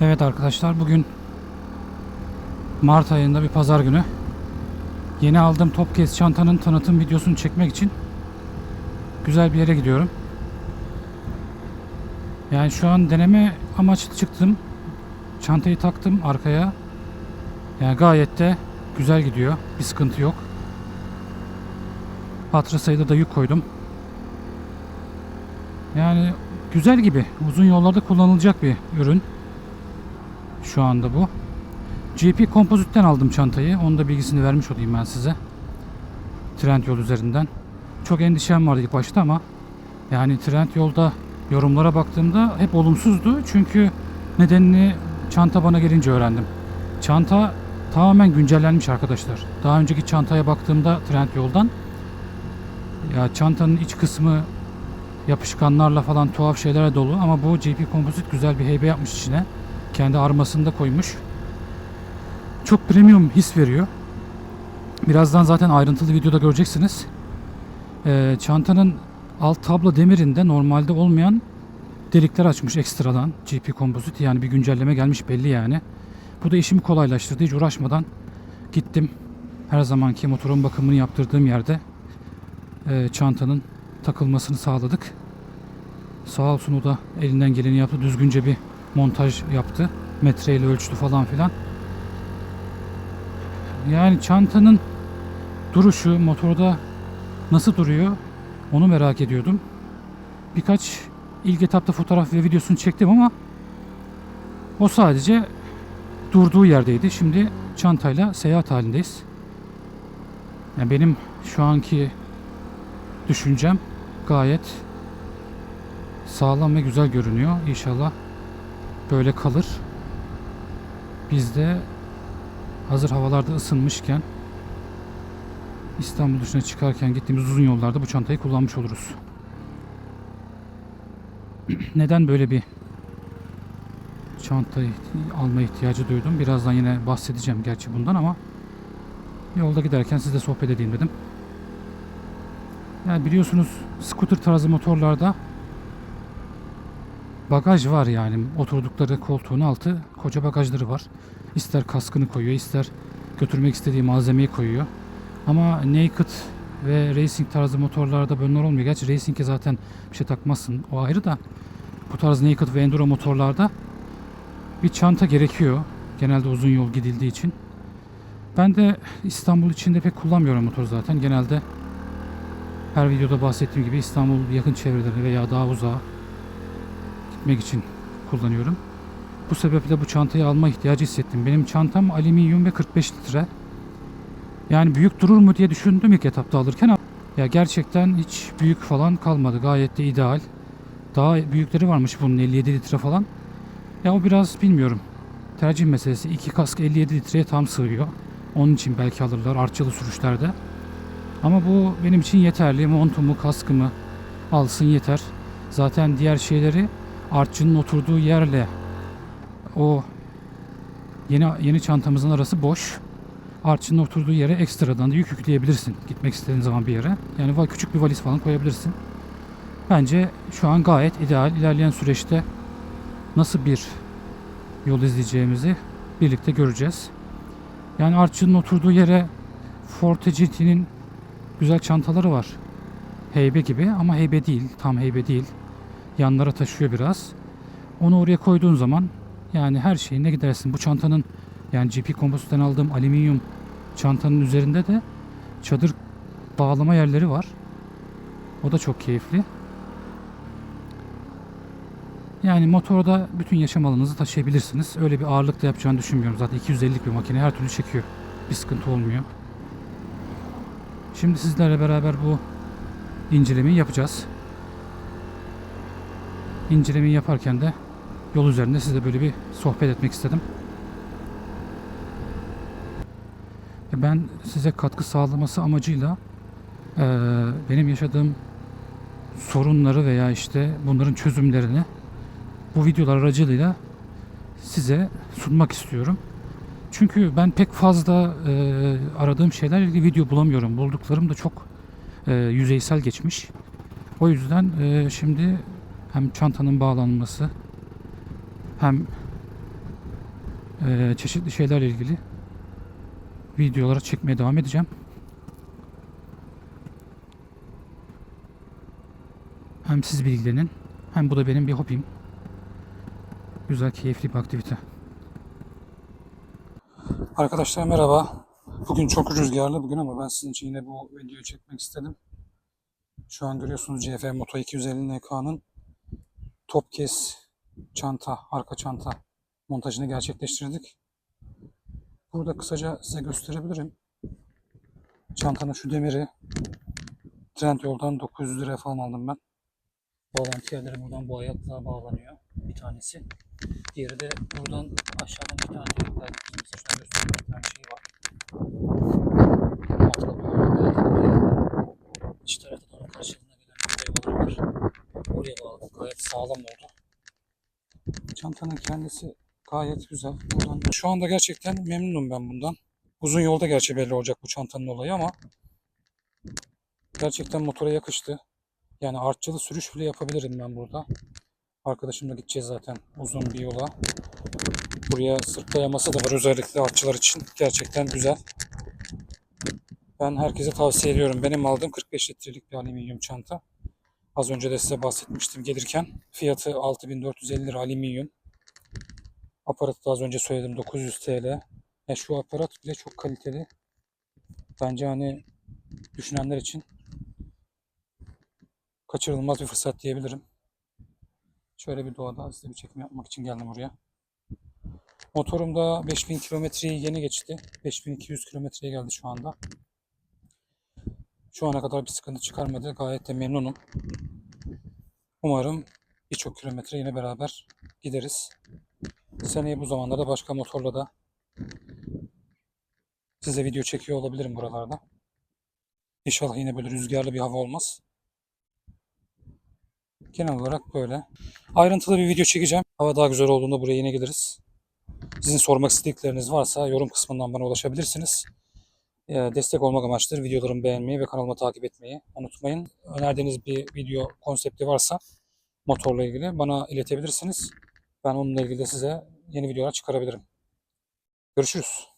Evet arkadaşlar bugün Mart ayında bir pazar günü. Yeni aldığım Topcase çantanın tanıtım videosunu çekmek için güzel bir yere gidiyorum. Yani şu an deneme amaçlı çıktım. Çantayı taktım arkaya. Yani gayet de güzel gidiyor. Bir sıkıntı yok. Hatırı sayıda da yük koydum. Yani güzel gibi. Uzun yollarda kullanılacak bir ürün. Şu anda bu. GP Kompozit'ten aldım çantayı. Onun da bilgisini vermiş olayım ben size. Trendyol üzerinden. Çok endişem vardı ilk başta ama yani Trendyol'da yorumlara baktığımda hep olumsuzdu. Çünkü nedenini çanta bana gelince öğrendim. Çanta tamamen güncellenmiş arkadaşlar. Daha önceki çantaya baktığımda Trendyol'dan ya çantanın iç kısmı yapışkanlarla falan tuhaf şeylere dolu ama bu GP Composite güzel bir heybe yapmış içine. Kendi armasını da koymuş. Çok premium his veriyor. Birazdan zaten ayrıntılı videoda göreceksiniz. Ee, çantanın alt tablo demirinde normalde olmayan delikler açmış ekstradan GP Composite yani bir güncelleme gelmiş belli yani. Bu da işimi kolaylaştırdı. Hiç uğraşmadan gittim. Her zamanki motorun bakımını yaptırdığım yerde e, çantanın takılmasını sağladık. Sağ olsun o da elinden geleni yaptı. Düzgünce bir montaj yaptı. Metreyle ölçtü falan filan. Yani çantanın duruşu motorda nasıl duruyor onu merak ediyordum. Birkaç ilk etapta fotoğraf ve videosunu çektim ama o sadece durduğu yerdeydi. Şimdi çantayla seyahat halindeyiz. Yani benim şu anki düşüncem gayet sağlam ve güzel görünüyor. İnşallah böyle kalır. Biz de hazır havalarda ısınmışken İstanbul dışına çıkarken gittiğimiz uzun yollarda bu çantayı kullanmış oluruz. Neden böyle bir çantayı alma ihtiyacı duydum? Birazdan yine bahsedeceğim gerçi bundan ama yolda giderken sizle sohbet edeyim dedim. Yani biliyorsunuz scooter tarzı motorlarda bagaj var yani oturdukları koltuğun altı koca bagajları var. İster kaskını koyuyor ister götürmek istediği malzemeyi koyuyor. Ama naked ve racing tarzı motorlarda bunlar olmuyor. Gerçi racing'e zaten bir şey takmazsın o ayrı da bu tarz naked ve enduro motorlarda bir çanta gerekiyor. Genelde uzun yol gidildiği için. Ben de İstanbul içinde pek kullanmıyorum motor zaten. Genelde her videoda bahsettiğim gibi İstanbul yakın çevrelerine veya daha uzağa gitmek için kullanıyorum. Bu sebeple bu çantayı alma ihtiyacı hissettim. Benim çantam alüminyum ve 45 litre. Yani büyük durur mu diye düşündüm ilk etapta alırken ya gerçekten hiç büyük falan kalmadı. Gayet de ideal. Daha büyükleri varmış bunun 57 litre falan. Ya o biraz bilmiyorum. Tercih meselesi. İki kask 57 litreye tam sığıyor. Onun için belki alırlar artçılı sürüşlerde. Ama bu benim için yeterli. Montumu, kaskımı alsın yeter. Zaten diğer şeyleri artçının oturduğu yerle o yeni yeni çantamızın arası boş. Artçının oturduğu yere ekstradan da yük yükleyebilirsin. Gitmek istediğin zaman bir yere. Yani küçük bir valiz falan koyabilirsin. Bence şu an gayet ideal. İlerleyen süreçte nasıl bir yol izleyeceğimizi birlikte göreceğiz. Yani artçının oturduğu yere Forte GT'nin güzel çantaları var. Heybe gibi ama heybe değil. Tam heybe değil. Yanlara taşıyor biraz. Onu oraya koyduğun zaman yani her şeyine gidersin. Bu çantanın yani GP Composite'den aldığım alüminyum çantanın üzerinde de çadır bağlama yerleri var. O da çok keyifli. Yani motorda bütün yaşam alanınızı taşıyabilirsiniz. Öyle bir ağırlık da yapacağını düşünmüyorum. Zaten 250'lik bir makine her türlü çekiyor. Bir sıkıntı olmuyor. Şimdi sizlerle beraber bu incelemeyi yapacağız. İncelemeyi yaparken de yol üzerinde size böyle bir sohbet etmek istedim. E, Ben size katkı sağlaması amacıyla benim yaşadığım sorunları veya işte bunların çözümlerini bu videolar aracılığıyla size sunmak istiyorum. Çünkü ben pek fazla eee, aradığım şeylerle ilgili video bulamıyorum. Bulduklarım da çok eee, yüzeysel geçmiş. O yüzden eee, şimdi hem çantanın bağlanması hem e, çeşitli şeylerle ilgili videoları çekmeye devam edeceğim. Hem siz bilgilenin hem bu da benim bir hobim. Güzel, keyifli bir aktivite. Arkadaşlar merhaba. Bugün çok rüzgarlı bugün ama ben sizin için yine bu videoyu çekmek istedim. Şu an görüyorsunuz CF Moto 250 NK'nın top kes çanta, arka çanta montajını gerçekleştirdik. Burada kısaca size gösterebilirim. Çantanın şu demiri Trendyol'dan 900 liraya falan aldım ben. Bağlantı yerleri buradan bu ayakla bağlanıyor. Bir tanesi. Diğeri de buradan aşağıdan bir tane var. Mesela şuna göstereyim bir tane şey var. Altta böyle iç tarafta da onun karşılığına gelen bir var. Oraya bağladık. Gayet sağlam oldu. Çantanın kendisi gayet güzel. Buradan şu anda gerçekten memnunum ben bundan. Uzun yolda gerçi belli olacak bu çantanın olayı ama gerçekten motora yakıştı. Yani artçılı sürüş bile yapabilirim ben burada. Arkadaşımla gideceğiz zaten uzun bir yola. Buraya sırt dayaması da var özellikle artçılar için. Gerçekten güzel. Ben herkese tavsiye ediyorum. Benim aldığım 45 litrelik bir alüminyum çanta. Az önce de size bahsetmiştim gelirken. Fiyatı 6450 lira alüminyum. Aparatı da az önce söyledim 900 TL. Ya şu aparat bile çok kaliteli. Bence hani düşünenler için kaçırılmaz bir fırsat diyebilirim. Şöyle bir doğada size bir çekim yapmak için geldim buraya. Motorum da 5000 kilometreyi yeni geçti. 5200 kilometreye geldi şu anda. Şu ana kadar bir sıkıntı çıkarmadı. Gayet de memnunum. Umarım birçok kilometre yine beraber gideriz. Seneye bu zamanlarda başka motorla da size video çekiyor olabilirim buralarda. İnşallah yine böyle rüzgarlı bir hava olmaz. Genel olarak böyle. Ayrıntılı bir video çekeceğim. Hava daha güzel olduğunda buraya yine geliriz. Sizin sormak istedikleriniz varsa yorum kısmından bana ulaşabilirsiniz. Ee, Destek olmak amaçlıdır. Videolarımı beğenmeyi ve kanalımı takip etmeyi unutmayın. Önerdiğiniz bir video konsepti varsa motorla ilgili bana iletebilirsiniz. Ben onunla ilgili de size yeni videolar çıkarabilirim. Görüşürüz.